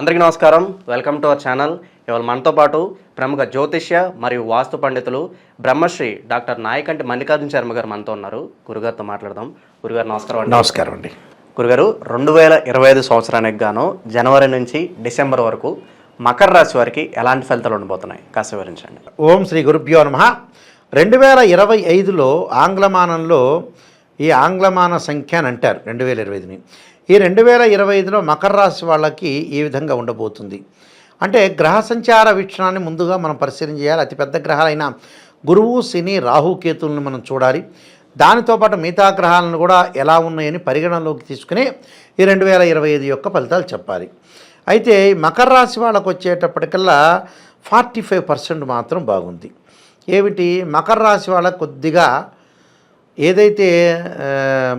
అందరికీ నమస్కారం. Welcome to our channel ఇవాళ మనతో పాటు ప్రముఖ జ్యోతిష్య మరియు వాస్తు పండితులు బ్రహ్మశ్రీ డాక్టర్ నాయకంటి మల్లికార్జున శర్మ గారు మనతో ఉన్నారు. గురుగారితో మాట్లాడదాం. గురుగారు నమస్కారం అండి. నమస్కారం అండి. గురుగారు రెండు వేల ఇరవై ఐదు సంవత్సరానికి గాను జనవరి నుంచి డిసెంబర్ వరకు మకర రాశి వారికి ఎలాంటి ఫలితాలు ఉండబోతున్నాయి? కాస్త వివరించండి. ఓం శ్రీ గురుభ్యో నమ. రెండు వేల ఇరవై ఐదులో ఆంగ్లమానంలో ఈ ఆంగ్లమాన సంఖ్య అని అంటారు రెండు వేల ఇరవై ఐదుని. ఈ రెండు వేల ఇరవై ఐదులో మకర రాశి వాళ్ళకి ఈ విధంగా ఉండబోతుంది. అంటే గ్రహ సంచార వీక్షణాన్ని ముందుగా మనం పరిశీలన చేయాలి. అతిపెద్ద గ్రహాలైన గురువు శని రాహుకేతులను మనం చూడాలి. దానితో పాటు మిగతా గ్రహాలను కూడా ఎలా ఉన్నాయని పరిగణనలోకి తీసుకుని ఈ రెండు వేల ఇరవై ఐదు యొక్క ఫలితాలు చెప్పాలి. అయితే మకర రాశి వాళ్ళకు వచ్చేటప్పటికల్లా ఫార్టీ ఫైవ్ పర్సెంట్ మాత్రం బాగుంది. ఏమిటి? మకర రాశి వాళ్ళకు కొద్దిగా ఏదైతే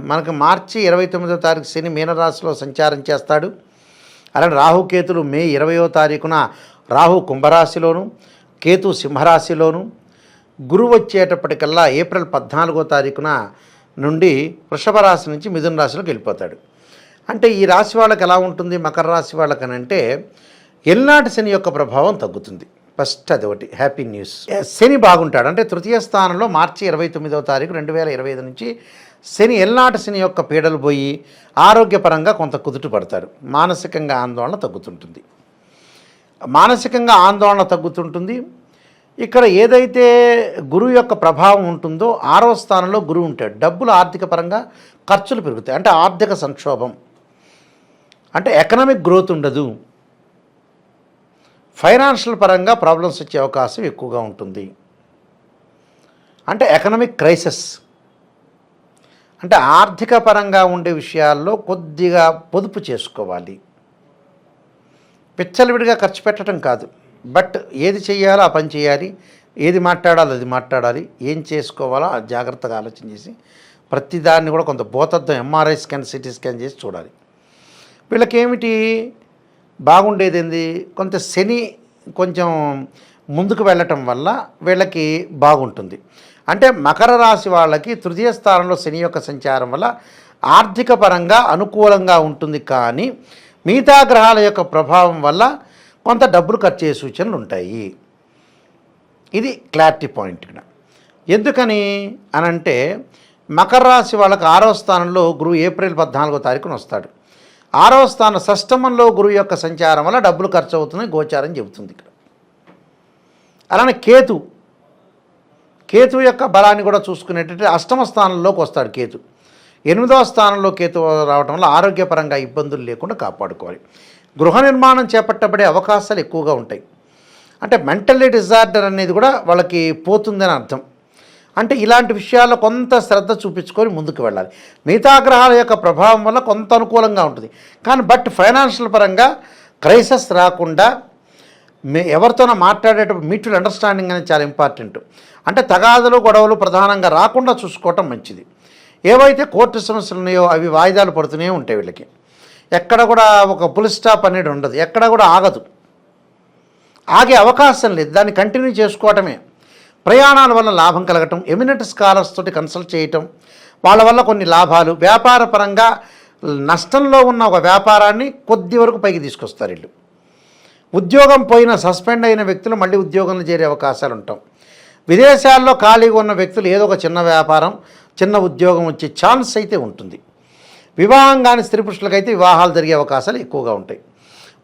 మనకు మార్చి ఇరవై తొమ్మిదో తారీఖు శని మీనరాశిలో సంచారం చేస్తాడు. అలాగే రాహుకేతులు మే ఇరవయో తారీఖున రాహు కుంభరాశిలోను కేతు సింహరాశిలోను గురువు వచ్చేటప్పటికల్లా ఏప్రిల్ పద్నాలుగో తారీఖున నుండి వృషభ రాశి నుంచి మిథున రాశిలోకి వెళ్ళిపోతాడు. అంటే ఈ రాశి వాళ్ళకి ఎలా ఉంటుంది? మకర రాశి వాళ్ళకనంటే ఎల్నాటి శని యొక్క ప్రభావం తగ్గుతుంది. ఫస్ట్ అది ఒకటి హ్యాపీ న్యూస్ శని బాగుంటాడు. అంటే తృతీయ స్థానంలో మార్చి ఇరవై తొమ్మిదవ తారీఖు రెండు వేల ఇరవై ఐదు నుంచి శని ఎల్నాటి శని యొక్క పీడలు పోయి ఆరోగ్యపరంగా కొంత కుదుట పడతారు. మానసికంగా ఆందోళన తగ్గుతుంటుంది. మానసికంగా ఆందోళన తగ్గుతుంటుంది. ఇక్కడ ఏదైతే గురువు యొక్క ప్రభావం ఉంటుందో ఆరో స్థానంలో గురువు ఉంటాడు. డబ్బులు ఆర్థిక పరంగా ఖర్చులు పెరుగుతాయి. అంటే ఆర్థిక సంక్షోభం. అంటే ఎకనామిక్ గ్రోత్ ఉండదు. ఫైనాన్షియల్ పరంగా ప్రాబ్లమ్స్ వచ్చే అవకాశం ఎక్కువగా ఉంటుంది. అంటే ఎకనామిక్ క్రైసిస్. అంటే ఆర్థిక పరంగా ఉండే విషయాల్లో కొద్దిగా పొదుపు చేసుకోవాలి. పిచ్చలవిడిగా ఖర్చు పెట్టడం కాదు. బట్ ఏది చేయాలో ఆ పని చేయాలి. ఏది మాట్లాడాలో అది మాట్లాడాలి. ఏం చేసుకోవాలో జాగ్రత్తగా ఆలోచన చేసి ప్రతిదాన్ని కూడా కొంత భూతత్వం ఎంఆర్ఐ స్కాన్ సిటీ స్కాన్ చేసి చూడాలి. వీళ్ళకేమిటి? బాగుండేది ఏంది కొంత శని కొంచెం ముందుకు వెళ్ళటం వల్ల వీళ్ళకి బాగుంటుంది. అంటే మకర రాశి వాళ్ళకి తృతీయ స్థానంలో శని యొక్క సంచారం వల్ల ఆర్థిక పరంగా అనుకూలంగా ఉంటుంది. కానీ మిగతా గ్రహాల యొక్క ప్రభావం వల్ల కొంత డబ్బులు ఖర్చు చేసే సూచనలు ఉంటాయి. ఇది క్లారిటీ పాయింట్ ఇక్కడ. ఎందుకని అనంటే మకర రాశి వాళ్ళకి ఆరో స్థానంలో గురువు ఏప్రిల్ పద్నాలుగో తారీఖున వస్తాడు. ఆరో స్థానం షష్టమంలో గురువు యొక్క సంచారం వల్ల డబ్బులు ఖర్చు అవుతుందని గోచారం చెబుతుంది ఇక్కడ. అలానే కేతు. కేతు యొక్క బలాన్ని కూడా చూసుకునేటట్టు అష్టమ స్థానంలోకి వస్తాడు కేతు. ఎనిమిదవ స్థానంలో కేతు రావడం వల్ల ఆరోగ్యపరంగా ఇబ్బందులు లేకుండా కాపాడుకోవాలి. గృహ నిర్మాణం చేపట్టబడే అవకాశాలు ఎక్కువగా ఉంటాయి. అంటే మెంటల్లీ డిజార్డర్ అనేది కూడా వాళ్ళకి పోతుందని అర్థం. అంటే ఇలాంటి విషయాల్లో కొంత శ్రద్ధ చూపించుకొని ముందుకు వెళ్ళాలి. మిగతా గ్రహాల యొక్క ప్రభావం వల్ల కొంత అనుకూలంగా ఉంటుంది. కానీ బట్ ఫైనాన్షియల్ పరంగా క్రైసిస్ రాకుండా మే ఎవరితోనో మాట్లాడేటప్పుడు మ్యూచువల్ అండర్స్టాండింగ్ అనేది చాలా ఇంపార్టెంట్. అంటే తగాదులు గొడవలు ప్రధానంగా రాకుండా చూసుకోవటం మంచిది. ఏవైతే కోర్టు సమస్యలు ఉన్నాయో అవి వాయిదాలు పడుతూనే ఉంటాయి వీళ్ళకి. ఎక్కడ కూడా ఒక పుల్ స్టాప్ అనేది ఉండదు. ఎక్కడ కూడా ఆగదు. ఆగే అవకాశం లేదు. దాన్ని కంటిన్యూ చేసుకోవటమే. ప్రయాణాల వల్ల లాభం కలగటం ఎమినెంట్ స్కాలర్స్ తోటి కన్సల్ట్ చేయటం వాళ్ళ వల్ల కొన్ని లాభాలు వ్యాపార పరంగా నష్టంలో ఉన్న ఒక వ్యాపారాన్ని కొద్ది వరకు పైకి తీసుకొస్తారు వీళ్ళు. ఉద్యోగం పోయిన సస్పెండ్ అయిన వ్యక్తులు మళ్ళీ ఉద్యోగంలో చేరే అవకాశాలు ఉంటాం. విదేశాల్లో ఖాళీగా ఉన్న వ్యక్తులు ఏదో ఒక చిన్న వ్యాపారం చిన్న ఉద్యోగం వచ్చే ఛాన్స్ అయితే ఉంటుంది. వివాహం కాని స్త్రీ పురుషులకైతే వివాహాలు జరిగే అవకాశాలు ఎక్కువగా ఉంటాయి.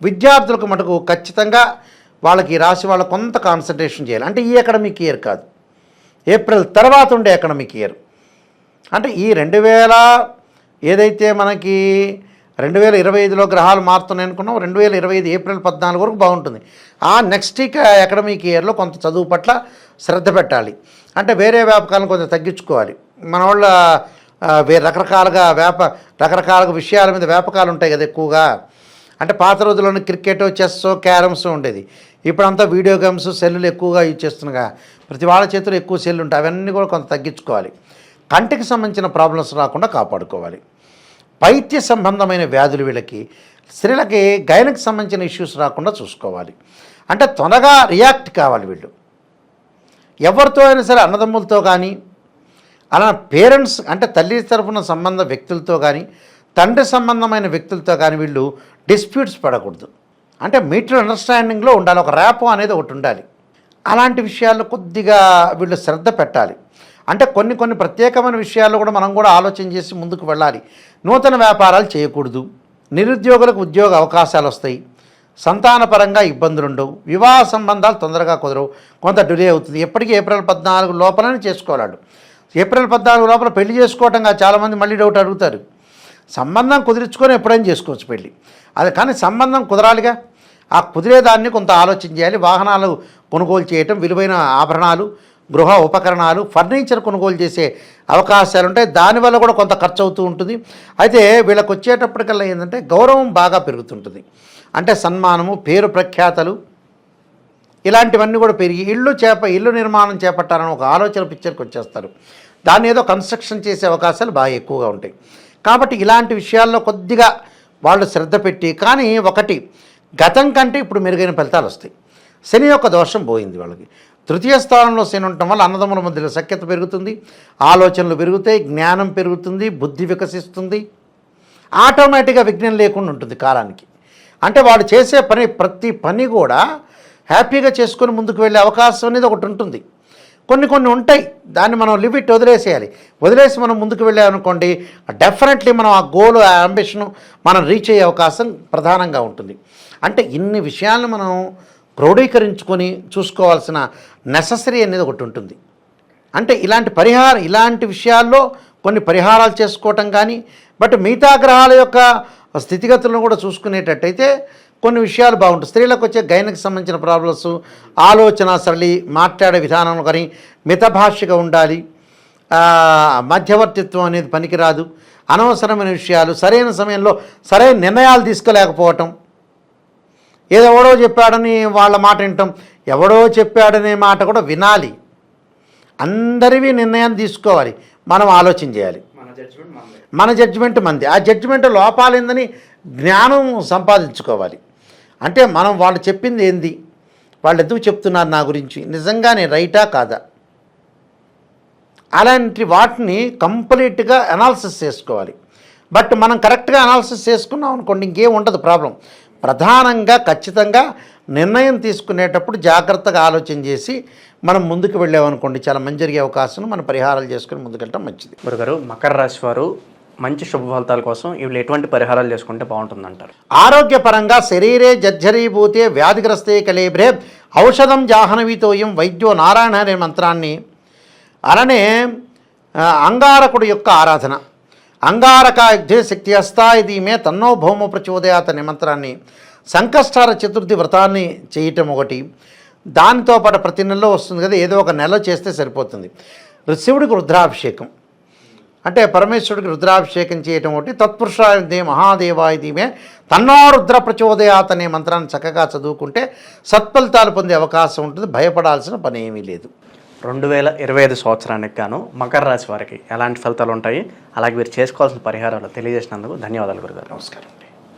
విద్యార్థులకు మటుకు ఖచ్చితంగా వాళ్ళకి ఈ రాశి వాళ్ళ కొంత కాన్సన్ట్రేషన్ చేయాలి. అంటే ఈ అకాడమిక్ ఇయర్ కాదు. ఏప్రిల్ తర్వాత ఉండే అకాడమిక్ ఇయర్ అంటే ఈ రెండు వేల ఏదైతే మనకి రెండు వేల ఇరవై ఐదులో గ్రహాలు మారుతున్నాయి అనుకున్నాం రెండు వేల ఇరవై ఐదు ఏప్రిల్ పద్నాలుగు వరకు బాగుంటుంది. ఆ నెక్స్ట్ ఇక అకాడమిక్ ఇయర్లో కొంత చదువు పట్ల శ్రద్ధ పెట్టాలి. అంటే వేరే వ్యాపకాలను కొంచెం తగ్గించుకోవాలి. మన వాళ్ళ రకరకాలుగా వ్యాప రకరకాల విషయాల మీద వ్యాపకాలు ఉంటాయి కదా ఎక్కువగా. అంటే పాత రోజుల్లోనే క్రికెట్ చెస్ క్యారమ్స్ ఉండేది. ఇప్పుడంతా వీడియో గేమ్స్ సెల్లులు ఎక్కువగా యూజ్ చేస్తున్నాగా. ప్రతి వాళ్ళ చేతిలో ఎక్కువ సెల్లు ఉంటాయి అవన్నీ కూడా కొంత తగ్గించుకోవాలి. కంటికి సంబంధించిన ప్రాబ్లమ్స్ రాకుండా కాపాడుకోవాలి. పైత్య సంబంధమైన వ్యాధులు వీళ్ళకి స్త్రీలకి గైనకు సంబంధించిన ఇష్యూస్ రాకుండా చూసుకోవాలి. అంటే త్వరగా రియాక్ట్ కావాలి వీళ్ళు. ఎవరితో అయినా సరే అన్నదమ్ములతో కానీ అలా పేరెంట్స్ అంటే తల్లి తరఫున సంబంధ వ్యక్తులతో కానీ తండ్రి సంబంధమైన వ్యక్తులతో కానీ వీళ్ళు డిస్ప్యూట్స్ పడకూడదు. అంటే మీటర్ అండర్స్టాండింగ్లో ఉండాలి ఒక ర్యాపో అనేది ఒకటి ఉండాలి. అలాంటి విషయాల్లో కొద్దిగా వీళ్ళు శ్రద్ధ పెట్టాలి. అంటే కొన్ని కొన్ని ప్రత్యేకమైన విషయాల్లో కూడా మనం కూడా ఆలోచన చేసి ముందుకు వెళ్ళాలి. నూతన వ్యాపారాలు చేయకూడదు. నిరుద్యోగులకు ఉద్యోగ అవకాశాలు వస్తాయి. సంతానపరంగా ఇబ్బందులు ఉండవు వివాహ సంబంధాలు తొందరగా కుదరవు. కొంత డిలే అవుతుంది. ఎప్పటికీ ఏప్రిల్ పద్నాలుగు లోపలనే చేసుకోవాలి ఏప్రిల్ పద్నాలుగు లోపల పెళ్ళి చేసుకోవటంగా చాలామంది మళ్ళీ డౌట్ అడుగుతారు. సంబంధం కుదిరించుకొని ఎప్పుడైనా చేసుకోవచ్చు పెళ్ళి. అది కానీ సంబంధం కుదరాలిగా. ఆ కుదిరేదాన్ని కొంత ఆలోచన చేయాలి. వాహనాలు కొనుగోలు చేయటం విలువైన ఆభరణాలు గృహ ఉపకరణాలు ఫర్నిచర్ కొనుగోలు చేసే అవకాశాలు ఉంటాయి దానివల్ల కూడా కొంత ఖర్చు అవుతూ ఉంటుంది. అయితే వీళ్ళకి వచ్చేటప్పటికల్లా ఏంటంటే గౌరవం బాగా పెరుగుతుంటుంది. అంటే సన్మానము పేరు ప్రఖ్యాతలు ఇలాంటివన్నీ కూడా పెరిగి ఇల్లు చేప ఇల్లు నిర్మాణం చేపట్టాలని ఒక ఆలోచన పిక్చర్కి వచ్చేస్తారు. దాన్ని ఏదో కన్స్ట్రక్షన్ చేసే అవకాశాలు బాగా ఎక్కువగా ఉంటాయి. కాబట్టి ఇలాంటి విషయాల్లో కొద్దిగా వాళ్ళు శ్రద్ధ పెట్టి కానీ ఒకటి గతం కంటే ఇప్పుడు మెరుగైన ఫలితాలు వస్తాయి. శని యొక్క దోషం పోయింది వాళ్ళకి. తృతీయ స్థానంలో శని ఉండటం వల్ల అన్నదమ్ముల మధ్యలో సఖ్యత పెరుగుతుంది ఆలోచనలు పెరుగుతాయి జ్ఞానం పెరుగుతుంది బుద్ధి వికసిస్తుంది. ఆటోమేటిక్గా విఘ్నం లేకుండా ఉంటుంది కాలానికి. అంటే వాడు చేసే పని ప్రతి పని కూడా హ్యాపీగా చేసుకొని ముందుకు వెళ్ళే అవకాశం అనేది ఒకటి ఉంటుంది. కొన్ని కొన్ని ఉంటాయి. దాన్ని మనం లిమిట్ వదిలేసేయాలి. వదిలేసి మనం ముందుకు వెళ్ళామనుకోండి డెఫినెట్లీ మనం ఆ గోల్ ఆ అంబిషన్ మనం రీచ్ అయ్యే అవకాశం ప్రధానంగా ఉంటుంది. అంటే ఇన్ని విషయాలను మనం క్రోడీకరించుకొని చూసుకోవాల్సిన నెససరీ అనేది ఒకటి ఉంటుంది. అంటే ఇలాంటి పరిహారం ఇలాంటి విషయాల్లో కొన్ని పరిహారాలు చేసుకోవటం కానీ బట్ మిగతా గ్రహాల యొక్క స్థితిగతులను కూడా చూసుకునేటట్టయితే కొన్ని విషయాలు బాగుంటాయి. స్త్రీలకు వచ్చే గైనకు సంబంధించిన ప్రాబ్లమ్స్ ఆలోచన సరళి మాట్లాడే విధానం కానీ మితభాషగా ఉండాలి. మధ్యవర్తిత్వం అనేది పనికిరాదు. అనవసరమైన విషయాలు సరైన సమయంలో సరైన నిర్ణయాలు తీసుకోలేకపోవటం. ఏదో ఎవడో చెప్పాడని వాళ్ళ మాట వింటాం ఎవడో చెప్పాడనే మాట కూడా వినాలి. అందరివి నిర్ణయం తీసుకోవాలి. మనం ఆలోచన చేయాలి. మన జడ్జిమెంట్ మంది. ఆ జడ్జిమెంట్ లోపాలేందని జ్ఞానం సంపాదించుకోవాలి. అంటే మనం వాళ్ళు చెప్పింది ఏంది? వాళ్ళు ఎందుకు చెప్తున్నారు నా గురించి? నిజంగానే రైటా కాదా? అలాంటి వాటిని కంప్లీట్గా అనాలిసిస్ చేసుకోవాలి. బట్ మనం కరెక్ట్గా అనాలిసిస్ చేసుకున్నాం అనుకోండి ఇంకేం ఉండదు ప్రాబ్లం. ప్రధానంగా ఖచ్చితంగా నిర్ణయం తీసుకునేటప్పుడు జాగ్రత్తగా ఆలోచన చేసి మనం ముందుకు వెళ్ళామనుకోండి చాలా మంచి జరిగే అవకాశం మనం పరిహారాలు చేసుకుని ముందుకెళ్ళటం మంచిది. గురుగారు మకర రాశి వారు మంచి శుభ ఫలితాల కోసం వీళ్ళు ఎటువంటి పరిహారాలు చేసుకుంటే బాగుంటుందంటారు? ఆరోగ్యపరంగా శరీరే జర్జరీభూతే వ్యాధిగ్రస్తే కలేబ్రే ఔషధం జాహ్నవితోయం వైద్యో నారాయణ అనే మంత్రాన్ని అలానే అంగారకుడు యొక్క ఆరాధన. అంగారక శక్తి హస్తా ఇది మే తన్నో భౌమ ప్రచోదయాత అనే మంత్రాన్ని సంకష్టార చతుర్థి వ్రతాన్ని చేయటం ఒకటి. దానితో పాటు ప్రతి నెలలో వస్తుంది కదా ఏదో ఒక నెల చేస్తే సరిపోతుంది. శివుడికి రుద్రాభిషేకం. అంటే పరమేశ్వరుడికి రుద్రాభిషేకం చేయటం ఒకటి తత్పురుషాయుధే మహాదేవాయుధీమే తన్నో రుద్ర ప్రచోదయాత్ అనే మంత్రాన్ని చక్కగా చదువుకుంటే సత్ఫలితాలు పొందే అవకాశం ఉంటుంది భయపడాల్సిన పని ఏమీ లేదు. రెండు వేల ఇరవై ఐదు సంవత్సరానికి గాను మకర రాశి వారికి ఎలాంటి ఫలితాలు ఉంటాయి? అలాగే మీరు చేసుకోవాల్సిన పరిహారాలు తెలియజేసినందుకు ధన్యవాదాలు గురుగారు. నమస్కారం.